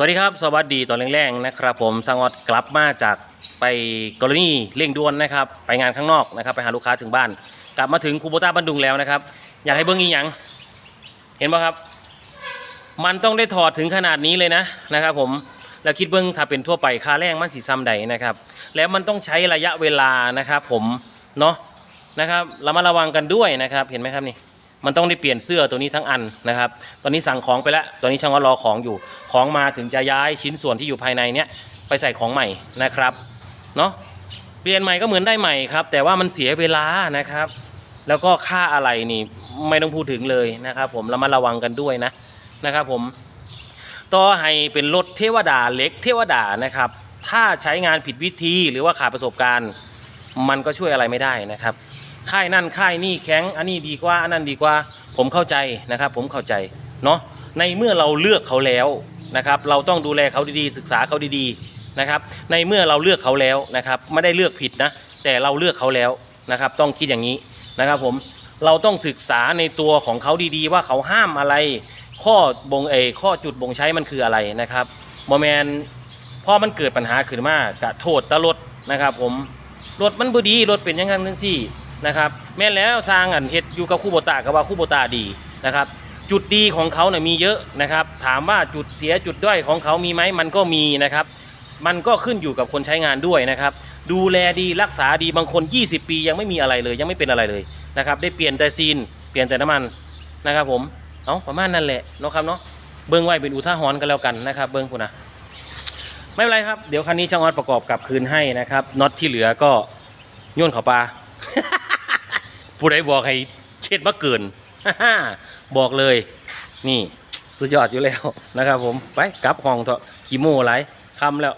สวัสดีครับ สวัสดีตอนแรงๆนะครับ ผมสังออดกลับมาจากไปกรณีเร่งด่วนนะครับ ไปงานข้างนอกนะครับ ไปหาลูกค้าถึงบ้าน กลับมาถึงคูโบต้าบันดุงแล้วนะครับ อยากให้เบิ้งอีหยังเห็นป่ะครับ มันต้องได้ถอดถึงขนาดนี้เลยนะนะครับ ผมแล้วคิดเบิ้งถ้าเป็นทั่วไปค่าแรงมันสีซ้ำใดนะครับ แล้วมันต้องใช้ระยะเวลานะครับ ผมเนาะนะครับเรามาระวังกันด้วยนะครับ เห็นไหมครับนี่ มันต้องได้เปลี่ยนเสื้อตัวนี้ทั้งอันนะครับ ตอนนี้สั่งของไปแล้ว ตอนนี้ช่างก็รอของอยู่ ของมาถึงจะย้ายชิ้นส่วนที่อยู่ภายในเนี้ยไปใส่ของใหม่นะครับ เนาะเปลี่ยนใหม่ก็เหมือนได้ใหม่ครับ แต่ว่ามันเสียเวลานะครับ แล้วก็ค่าอะไรนี่ไม่ต้องพูดถึงเลยนะครับผมเรามาระวังกันด้วยนะนะครับผมต่อให้เป็นรถเทวดาเล็กเทวดานะครับ ถ้าใช้งานผิดวิธีหรือว่าขาดประสบการณ์ มันก็ช่วยอะไรไม่ได้นะครับ ค่ายนั่นค่ายนี่แข็ง อันนี้ดีกว่า อันนั้นดีกว่า ผมเข้าใจนะครับ ผมเข้าใจเนาะในเมื่อเราเลือกเขาแล้วนะครับเราต้องดูแลเขาดีๆ ศึกษาเขาดีๆนะครับในเมื่อเราเลือกเขาแล้วนะครับไม่ได้เลือกผิดนะแต่เราเลือกเขาแล้วนะครับต้องคิดอย่างนี้นะครับผมเราต้องศึกษาในตัวของเขาดีๆ ว่าเขาห้ามอะไร ข้อบ่งเอข้อจุดบ่งใช้มันคืออะไรนะครับโมแมนพอมันเกิดปัญหาขึ้นมากะโทษตลดนะครับผมรถมันบดีรถเป็นยังไงทั้งสี่ นะครับแม่นแล้วสร้างอันเฮ็ดอยู่กับคู่โบตากับว่าคู่โบตาดีนะครับจุดดีของเขาเนี่ยมีเยอะนะครับ ถามว่าจุดเสียจุดด้อยของเขามีไหมมันก็มีนะครับ มันก็ขึ้นอยู่กับคนใช้งานด้วยนะครับ ดูแลดีรักษาดีบางคน 20 ปียังไม่มีอะไรเลย ยังไม่เป็นอะไรเลยนะครับ ได้เปลี่ยนแต่ซีน เปลี่ยนแต่น้ำมันนะครับ ผมเอาประมาณนั้นแหละเนาะครับเนาะเบิ้งไว้เป็นอุทาหรณ์กันแล้วกันนะครับ เบิ้งคุณนะไม่เป็นไรครับเดี๋ยวคันนี้ช่างออดประกอบกลับคืนให้นะครับน็อตที่เหลือก็โย่นเขาปลา ผู้ใดบอกให้เช็ดมาเกินบอกเลย นี่ สุดยอดอยู่แล้วนะครับผม ไปกลับห้องเถอะขี้โม่ไรคำแล้ว